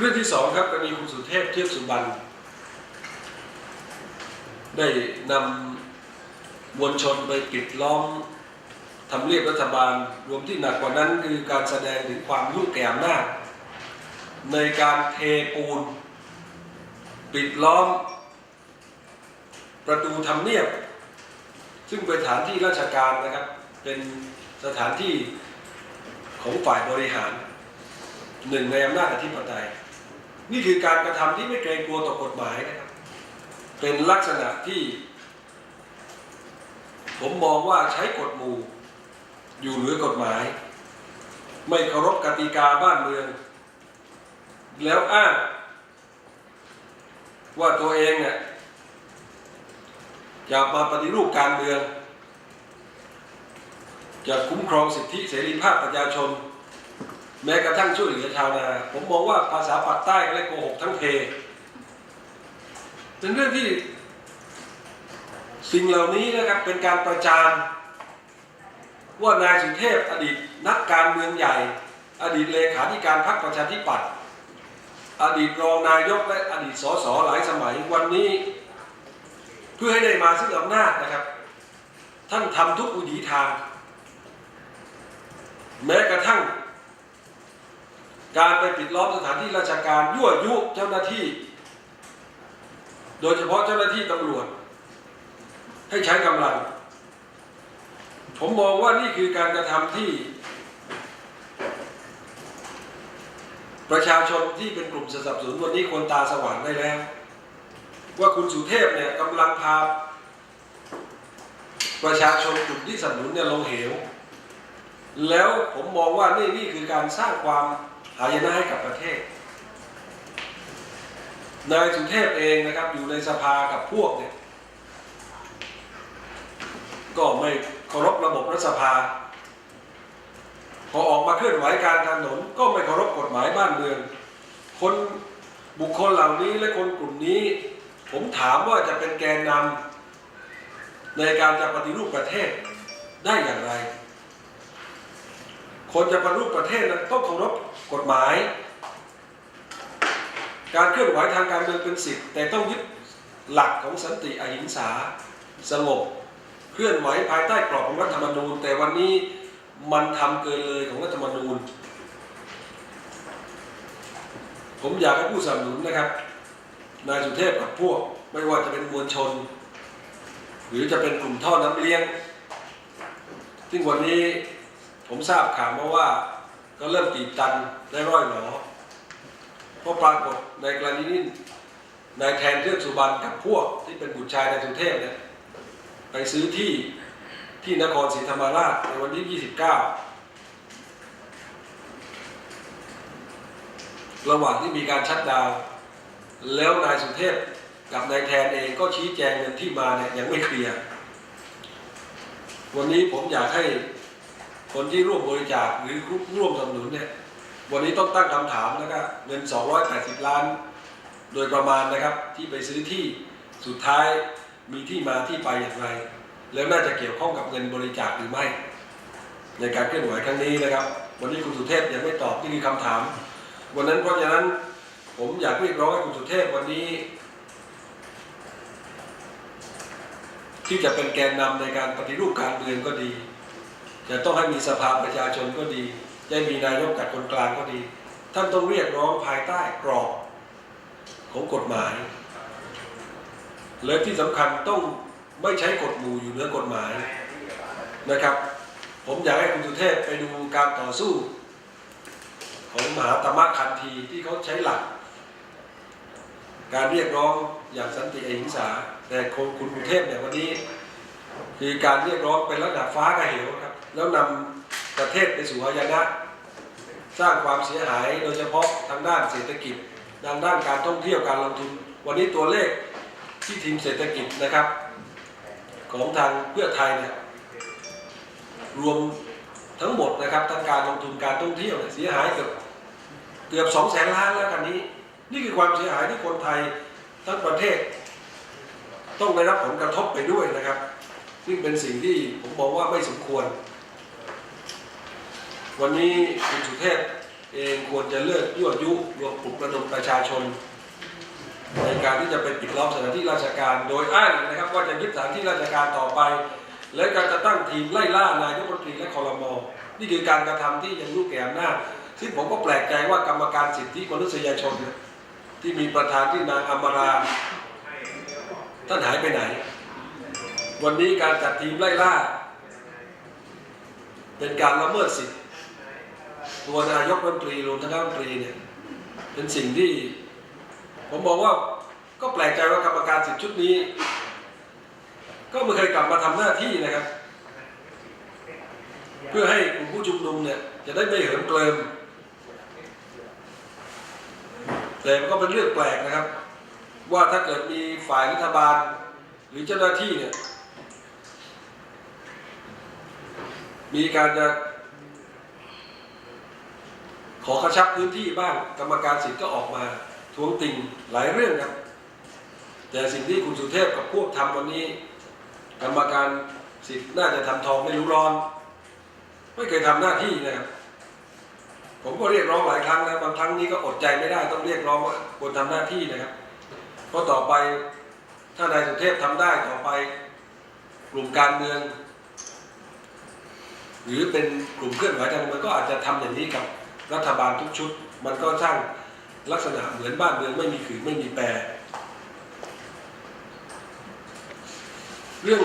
เรื่องที่สองครับกรณีคุณสุเทพเทือกสุบรรณได้นำมวลชนไปปิดล้อมทำเรียบรัฐบาลรวมที่หนักกว่านั้นคือการแสดงถึงความยุ่งแก่อำนาจในการเทปูน ปิดล้อม ประตูทำเนียบ ซึ่งเป็นสถานที่ราชการนะครับ เป็นสถานที่ของฝ่ายบริหารหนึ่งในอำนาจอธิปไตย นี่คือการกระทำที่ไม่เกรงกลัวต่อกฎหมายนะครับ เป็นลักษณะที่ ผมมองว่าใช้กฎหมู่ อยู่เหนือกฎหมาย ไม่เคารพกติกาบ้านเมือง แล้วอ้างว่าตัวเองเนี่ยจะมาปฏิรูปการเมืองจะคุ้มครองสิทธิเสรีภาพประชาชน แม้กระทั่งช่วยเหลือชาวนาผมมองว่าภาษาปากใต้และโกหกทั้งเพเป็นเรื่องที่ สิ่งเหล่านี้นะครับเป็นการประจานว่านายสุเทพอดีตนักการเมืองใหญ่ อดีตเลขาธิการพรรคประชาธิปัตย์อดีตรองนายกและอดีตสสหลายสมัยวันนี้ เพื่อให้ได้มาซึ่งอำนาจนะครับ ท่านทำทุกอุดีทาง แม้กระทั่ง การไปปิดล้อมสถานที่ราชการยั่วยุเจ้าหน้าที่ โดยเฉพาะเจ้าหน้าที่ตำรวจ ให้ใช้กำลัง ผมมองว่านี่คือการกระทำที่ ประชาชนที่เป็นกลุ่มสนับสนุนวันนี้ควรตาสว่างได้แล้ว ว่าคุณสุเทพเนี่ยกำลังพาประชาชนกลุ่มที่สนับสนุนเนี่ยลงเหว แล้วผมมองว่านี่นี่คือการสร้างความ หายนะให้กับประเทศ นายสุเทพเองนะครับอยู่ในสภากับพวกเนี่ยก็ไม่เคารพระบบรัฐสภา พอออกมาเคลื่อนไหวการถนนก็ไม่เคารพกฎหมายบ้านเมือง คนบุคคลเหล่านี้และคนกลุ่มนี้ ผมถามว่าจะเป็นแกนนำในการจะปฏิรูปประเทศได้อย่างไร คนจะปฏิรูปประเทศนั้นต้องเคารพกฎหมาย การเคลื่อนไหวทางการเมืองเป็นสิทธิ์แต่ต้องยึดหลักของสันติอหิงสาสงบเคลื่อนไหวภายใต้กรอบของรัฐธรรมนูญ แต่วันนี้มันทำเกินเลยของรัฐธรรมนูญ ผมอยากให้ผู้สนับสนุนนะครับนายสุเทพกับพวก ไม่ว่าจะเป็นมวลชน หรือจะเป็นกลุ่มท่อน้ำเลี้ยง ซึ่งวันนี้ ผมทราบข่าวมาว่าก็เริ่มตีบตันได้ร้อยหนอเพราะปรากฏในกรณีนี้นายแทนเทือกสุบรรณกับพวกที่เป็นบุตรชายนายสุเทพเนี่ยไปซื้อที่ที่นครศรีธรรมราชในวันที่ 29 ระหว่างที่มีการชัดดาว แล้วนายสุเทพกับนายแทนเองก็ชี้แจงเงินที่มาเนี่ยยังไม่เคลียร์ วันนี้ผมอยากให้ คนที่ร่วมบริจาคหรือร่วมสนับสนุนเนี่ยวันนี้ต้องตั้งคำถามแล้วก็เงิน 280 ล้าน โดยประมาณนะครับที่ไปซื้อที่สุดท้ายมีที่มาที่ไปอย่างไร แล้วน่าจะเกี่ยวข้องกับเงินบริจาคหรือไม่ ในการเคลื่อนไหวครั้งนี้นะครับ วันนี้คุณสุเทพยังไม่ตอบนี่คือคำถาม วันนั้นเพราะฉะนั้นผมอยากเรียกร้องให้คุณสุเทพวันนี้ ที่จะเป็นแกนนำในการปฏิรูปการเมืองก็ดี จะต้องให้มีสภาประชาชนก็ดีจะมีนายกจากคนกลางก็ดี ท่านต้องเรียกร้องภายใต้กรอบของกฎหมายและที่สำคัญต้องไม่ใช้กฎหมู่อยู่เหนือกฎหมายนะครับ ผมอยากให้คุณสุเทพไปดูการต่อสู้ ของมหาตมะคันธีที่เขาใช้หลัก การเรียกร้องอย่างสันติอหิงสา แต่คนคุณสุเทพเนี่ยวันนี้ คือการเรียกร้องเป็นระดับฟ้ากระเหวครับ แล้วนำประเทศไปสู่หายนะ สร้างความเสียหายโดยเฉพาะทางด้านเศรษฐกิจทางด้านการท่องเที่ยวการลงทุน วันนี้ตัวเลขที่ทีมเศรษฐกิจนะครับ ของทางเพื่อไทยเนี่ยรวมทั้งหมดนะครับทั้งการลงทุนการท่องเที่ยวเสียหายเกือบเกือบสองแสนล้านแล้วกันนี้ นี่คือความเสียหายที่คนไทยทั้งประเทศ ต้องได้รับผลกระทบไปด้วยนะครับ ซึ่งเป็นสิ่งที่ผมมองว่าไม่สมควร วันนี้คุณสุเทพเองควรจะเลิกยั่วยุรวมปลุกระดมประชาชน ในการที่จะไปปิดล้อมสถานที่ราชการ โดยอ้างนะครับว่าจะยึดสถานที่ราชการต่อไป และการจะตั้งทีมไล่ล่านายกรัฐมนตรีและคอรมอนี่คือการกระทำที่ยังรู้แก่อำนาจซึ่งผมก็แปลกใจว่ากรรมการสิทธิมนุษยชนเนี่ยที่มีประธานที่นางอมราท่านหายไปไหน วันนี้การจัดทีมไล่ล่า เป็นการละเมิดสิทธิ ตัวนายกรัฐมนตรีรวมทั้งรัฐมนตรีเนี่ยเป็นสิ่งที่ ผมบอกว่าก็แปลกใจว่ากรรมการสิทธิชุดนี้ ก็ไม่เคยกลับมาทำหน้าที่นะครับ เพื่อให้กลุ่มผู้ชุมนุมเนี่ยจะได้ไม่เหิมเกริมแต่มันก็เป็นเรื่องแปลกนะครับ ว่าถ้าเกิดมีฝ่ายรัฐบาล หรือเจ้าหน้าที่เนี่ยมีการจะ ขอกระชับพื้นที่บ้างกรรมการสิทธิ์ก็ออกมาทวงติงหลายเรื่องครับ แต่สิ่งที่คุณสุเทพกับพวกทำวันนี้ กรรมการสิทธิ์น่าจะทำทองไม่รู้ร้อน ไม่เคยทำหน้าที่นะครับ ผมก็เรียกร้องหลายครั้งนะบางครั้งนี้ก็อดใจไม่ได้ต้องเรียกร้องว่าควรทำหน้าที่นะครับ เพราะต่อไปถ้านายสุเทพทำได้ต่อไปกลุ่มการเมือง หรือเป็นกลุ่มเคลื่อนไหวทางการเมืองก็อาจจะทำอย่างนี้กับ รัฐบาลทุกชุด มันก็สร้างลักษณะเหมือนบ้านเมืองไม่มีขือไม่มีแปร เรื่อง